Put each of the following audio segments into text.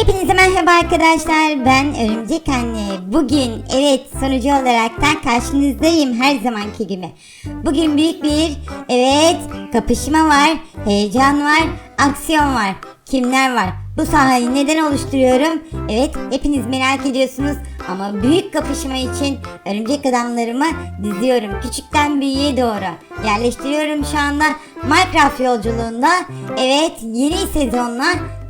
Hepinize merhaba arkadaşlar. Ben Örümcek Anne. Bugün evet sonucu olaraktan karşınızdayım her zamanki gibi. Bugün büyük bir evet kapışma var, heyecan var, aksiyon var. Kimler var? Bu sahayı neden oluşturuyorum? Evet hepiniz merak ediyorsunuz ama büyük kapışma için örümcek adamlarımı diziyorum. Küçükten büyüğe doğru yerleştiriyorum şu anda. Minecraft yolculuğunda evet yeni sezonla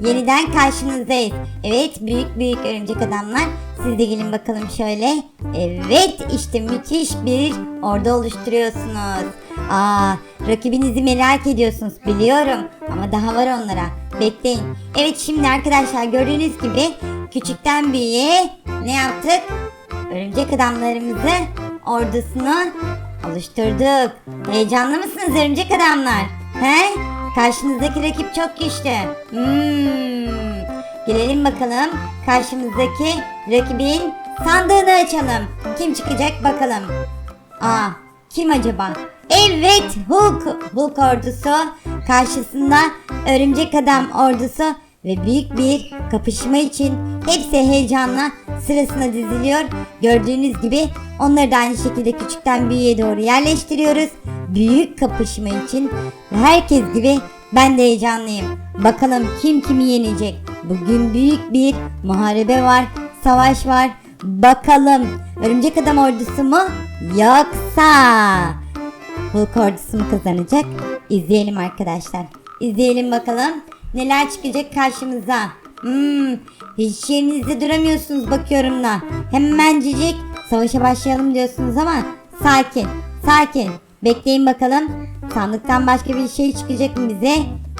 yeniden karşınızdayız. Evet büyük büyük örümcek adamlar. Siz de gelin bakalım şöyle. Evet işte müthiş bir ordu oluşturuyorsunuz. Aa rakibinizi merak ediyorsunuz biliyorum ama daha var onlara. Bekleyin. Evet şimdi arkadaşlar gördüğünüz gibi küçükten büyüğe ne yaptık? Örümcek adamlarımızı ordusunu oluşturduk. Heyecanlı mısınız örümcek adamlar? He? Karşınızdaki rakip çok güçlü. Hmm. Gelelim bakalım karşımızdaki rakibin sandığını açalım. Kim çıkacak bakalım. Aa kim acaba? Evet Hulk. Hulk ordusu karşısında örümcek adam ordusu ve büyük bir kapışma için hepsi heyecanla sırasına diziliyor. Gördüğünüz gibi onları da aynı şekilde küçükten büyüğe doğru yerleştiriyoruz. Büyük kapışma için herkes gibi ben de heyecanlıyım. Bakalım kim kimi yenecek. Bugün büyük bir muharebe var, savaş var. Bakalım örümcek adam ordusu mu yoksa Hulk mu kazanacak? İzleyelim arkadaşlar. İzleyelim bakalım neler çıkacak karşımıza. Hmm, hiç yerinizde duramıyorsunuz bakıyorum da. Hemencecik savaşa başlayalım diyorsunuz ama sakin, sakin. Bekleyin bakalım. Sandıktan başka bir şey çıkacak mı bize?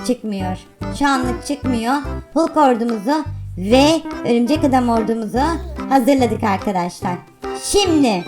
Çıkmıyor. Şu anlık çıkmıyor. Hulk ordumuzu ve örümcek adam ordumuzu hazırladık arkadaşlar. Şimdi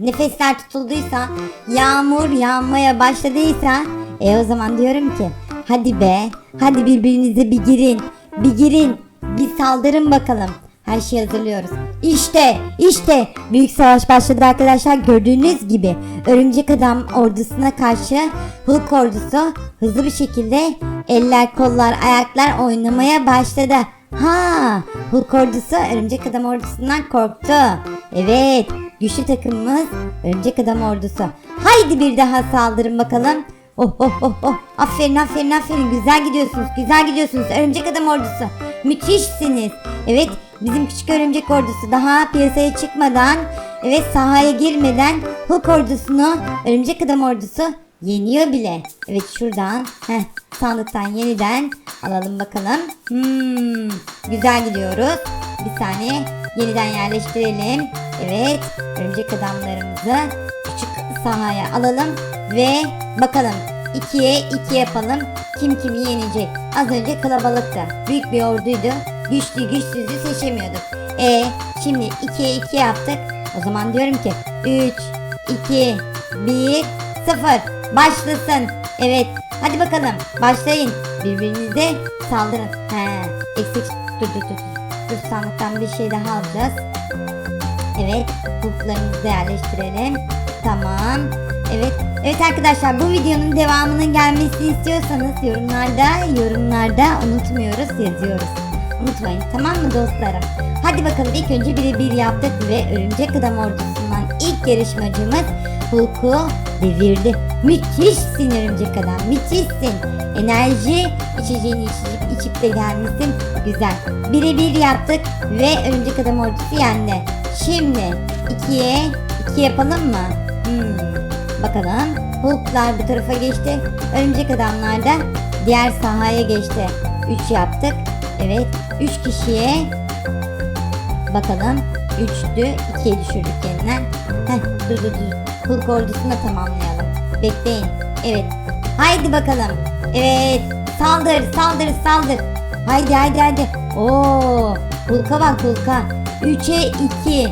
nefesler tutulduysa, yağmur yağmaya başladıysa, e o zaman diyorum ki hadi be, hadi birbirinize bir girin, bir girin, bir saldırın bakalım. Her şeyi hazırlıyoruz. İşte, işte büyük savaş başladı arkadaşlar. Gördüğünüz gibi örümcek adam ordusuna karşı Hulk ordusu hızlı bir şekilde eller, kollar, ayaklar oynamaya başladı. Ha, Hulk ordusu örümcek adam ordusundan korktu. Evet, güçlü takımımız örümcek adam ordusu. Haydi bir daha saldırın bakalım. Oh oh oh oh. Aferin aferin aferin. Güzel gidiyorsunuz. Güzel gidiyorsunuz. Örümcek adam ordusu. Müthişsiniz. Evet bizim küçük örümcek ordusu daha piyasaya çıkmadan evet sahaya girmeden Hulk ordusunu örümcek adam ordusu yeniyor bile. Evet şuradan heh, sandıktan yeniden alalım bakalım. Hmm, güzel gidiyoruz. Bir saniye yeniden yerleştirelim. Evet örümcek adamlarımızı küçük sahaya alalım ve bakalım ikiye iki yapalım. Kim kimi yenecek? Az önce kalabalıktı. Büyük bir orduydu. Güçlü güçsüzü seçemiyorduk. E şimdi ikiye iki yaptık. O zaman diyorum ki 3, 2, 1, 0. Başlasın. Evet. Hadi bakalım. Başlayın. Birbirinize saldırın. He. Eksik. Dur dur dur. Dur sandıktan bir şey daha alacağız. Evet. Hukuklarımızı yerleştirelim. Tamam. Evet. Evet arkadaşlar bu videonun devamının gelmesini istiyorsanız yorumlarda yorumlarda unutmuyoruz yazıyoruz. Unutmayın tamam mı dostlarım? Hadi bakalım ilk önce birebir yaptık ve Örümcek Adam ordusundan ilk yarışmacımız Hulk'u devirdi. Müthişsin Örümcek Adam müthişsin. Enerji içeceğini içip, içip de gelmişsin. Güzel. Birebir yaptık ve Örümcek Adam ordusu yendi. Şimdi ikiye iki yapalım mı? Hmm. Bakalım. Hulk'lar bu tarafa geçti. Örümcek adamlar da diğer sahaya geçti. 3 yaptık. Evet. 3 kişiye bakalım. 3'tü. 2'ye düşürdük yeniden. Heh, dur dur dur. Hulk ordusunu da tamamlayalım. Bekleyin. Evet. Haydi bakalım. Evet. Saldır, saldır, saldır. Haydi haydi haydi. Oo! Hulk'a bak Hulk'a. 3'e 2.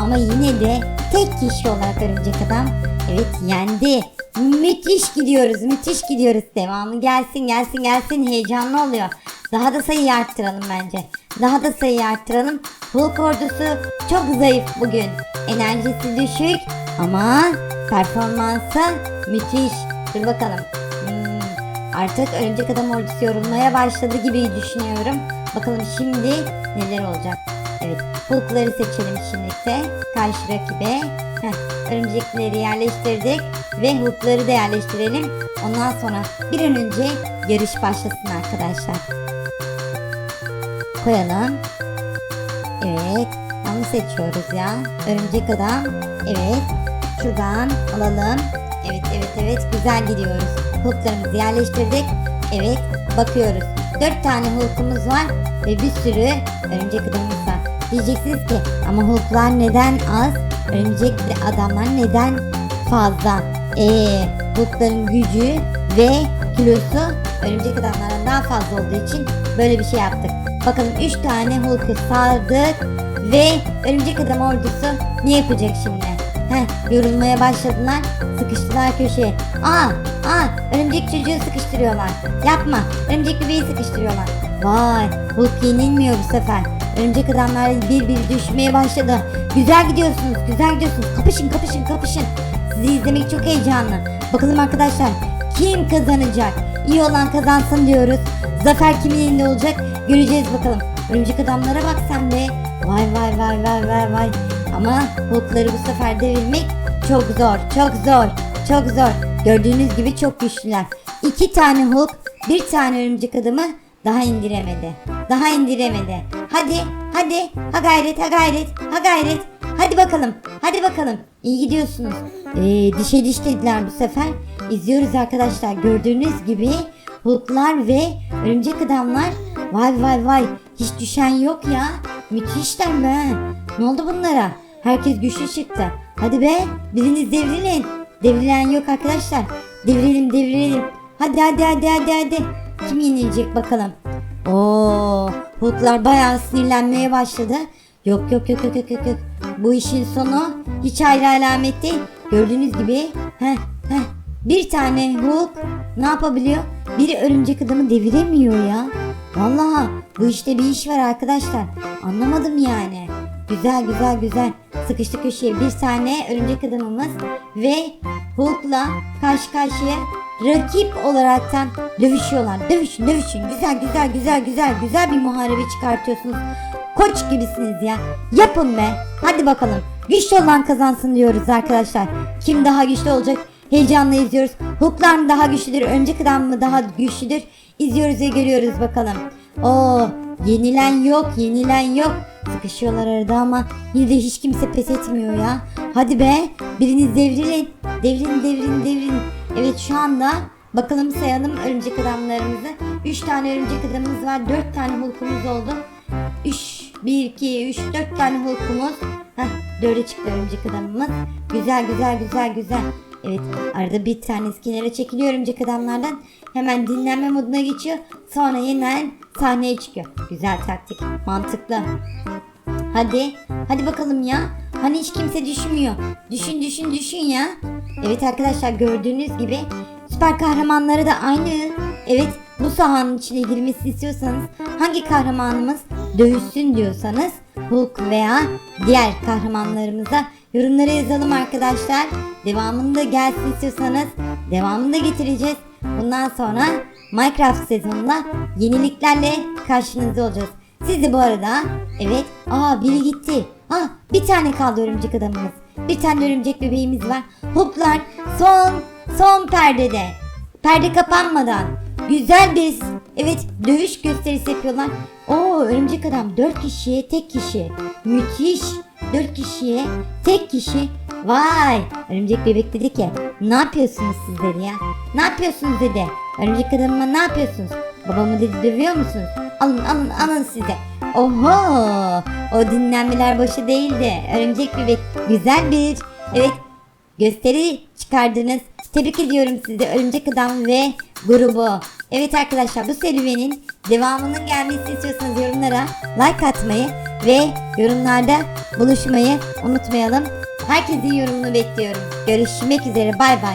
Ama yine de tek kişi olarak örümcek adam Evet yendi. Müthiş gidiyoruz, müthiş gidiyoruz. Devamı gelsin, gelsin, gelsin. Heyecanlı oluyor. Daha da sayıyı arttıralım bence. Daha da sayıyı arttıralım. Hulk ordusu çok zayıf bugün. Enerjisi düşük ama performansı müthiş. Dur bakalım. Hmm, Artık örümcek adam ordusu yorulmaya başladı gibi düşünüyorum. Bakalım şimdi neler olacak. Evet Hulk'ları seçelim şimdilikte. Karşı rakibe. Heh, örümcekleri yerleştirdik. Ve Hulk'ları da yerleştirelim. Ondan sonra bir an önce yarış başlasın arkadaşlar. Koyalım. Evet. Yanlış seçiyoruz ya. Örümcek adam. Evet. Şuradan alalım. Evet evet evet güzel gidiyoruz. Hulklarımızı yerleştirdik. Evet bakıyoruz. Dört tane Hulk'umuz var ve bir sürü örümcek adamımız var. Diyeceksiniz ki ama Hulk'lar neden az? Örümcek adamlar neden fazla? Eee Hulk'ların gücü ve kilosu örümcek adamlardan daha fazla olduğu için böyle bir şey yaptık. Bakalım 3 tane Hulk'u sardık ve örümcek adam ordusu ne yapacak şimdi? Heh, yorulmaya başladılar. Sıkıştılar köşeye. Aa, aa, örümcek çocuğu sıkıştırıyorlar. Yapma, örümcek bebeği sıkıştırıyorlar. Vay, Hulk yenilmiyor bu sefer. Örümcek adamlar bir bir düşmeye başladı. Güzel gidiyorsunuz, güzel gidiyorsunuz. Kapışın, kapışın, kapışın. Sizi izlemek çok heyecanlı. Bakalım arkadaşlar, kim kazanacak? İyi olan kazansın diyoruz. Zafer kimin elinde olacak? Göreceğiz bakalım. Örümcek adamlara bak sen de. Vay vay vay vay vay vay. Ama Hulk'ları bu sefer devirmek çok zor, çok zor, çok zor. Gördüğünüz gibi çok güçlüler. İki tane Hulk, bir tane örümcek adamı daha indiremedi. Daha indiremedi. Hadi, hadi, ha gayret, ha gayret, ha gayret. Hadi bakalım, hadi bakalım. İyi gidiyorsunuz. Ee, dişe diş dediler bu sefer. İzliyoruz arkadaşlar. Gördüğünüz gibi Hulk'lar ve örümcek adamlar. Vay vay vay. Hiç düşen yok ya. Müthişler be. Ne oldu bunlara? Herkes güçlü çıktı. Hadi be biriniz devrilin. Devrilen yok arkadaşlar. Devrilelim devrilelim. Hadi hadi hadi hadi hadi. Kim yenilecek bakalım. Oo, Hulklar bayağı sinirlenmeye başladı. Yok yok yok yok yok yok. yok. Bu işin sonu hiç hayra alamet değil. Gördüğünüz gibi heh, heh, bir tane Hulk ne yapabiliyor? Bir örümcek adamı deviremiyor ya. Vallahi bu işte bir iş var arkadaşlar. Anlamadım yani. Güzel güzel güzel. Sıkıştı köşeye bir tane örümcek adamımız ve Hulk'la karşı karşıya rakip olaraktan dövüşüyorlar. Dövüşün dövüşün. Güzel güzel güzel güzel güzel bir muharebe çıkartıyorsunuz. Koç gibisiniz ya. Yapın be. Hadi bakalım. Güçlü olan kazansın diyoruz arkadaşlar. Kim daha güçlü olacak? Heyecanla izliyoruz. Hulklar mı daha güçlüdür? Önceki adam mı daha güçlüdür? İzliyoruz ve görüyoruz bakalım. Oo, yenilen yok, yenilen yok. Sıkışıyorlar arada ama yine de hiç kimse pes etmiyor ya. Hadi be, biriniz devrilin. Devrin, devrin, devrin. Evet şu anda bakalım sayalım örümcek adamlarımızı. 3 tane örümcek adamımız var. 4 tane hulkumuz oldu. 3, 1, 2, 3, 4 tane hulkumuz. Heh, 4'e çıktı örümcek adamımız. Güzel, güzel, güzel, güzel. Evet arada bir tanesi kenara çekiliyor örümcek adamlardan. Hemen dinlenme moduna geçiyor. Sonra yeniden sahneye çıkıyor. Güzel taktik. Mantıklı. Hadi. Hadi bakalım ya. Hani hiç kimse düşmüyor. Düşün düşün düşün ya. Evet arkadaşlar gördüğünüz gibi süper kahramanları da aynı. Evet bu sahanın içine girmesini istiyorsanız hangi kahramanımız dövüşsün diyorsanız Hulk veya diğer kahramanlarımıza yorumlara yazalım arkadaşlar. Devamını da gelsin istiyorsanız devamını da getireceğiz. Bundan sonra Minecraft sezonunda yeniliklerle karşınızda olacağız. Siz de bu arada evet aa biri gitti. Ah bir tane kaldı örümcek adamımız. Bir tane örümcek bebeğimiz var. Hulklar son son perdede. Perde kapanmadan güzel bir evet dövüş gösterisi yapıyorlar. Oo örümcek adam 4 kişiye tek kişi. Müthiş. 4 kişiye tek kişi. Vay örümcek bebek dedi ki ne yapıyorsunuz sizler ya? Ne yapıyorsunuz dedi. Örümcek adamıma ne yapıyorsunuz? Babamı dedi dövüyor musunuz? Alın alın alın size. Oho o dinlenmeler boşu değildi. Örümcek bebek güzel bir evet gösteri çıkardınız. Tebrik ediyorum sizi Örümcek Adam ve grubu. Evet arkadaşlar bu serüvenin devamının gelmesini istiyorsanız yorumlara like atmayı ve yorumlarda buluşmayı unutmayalım. Herkesin yorumunu bekliyorum. Görüşmek üzere bay bay.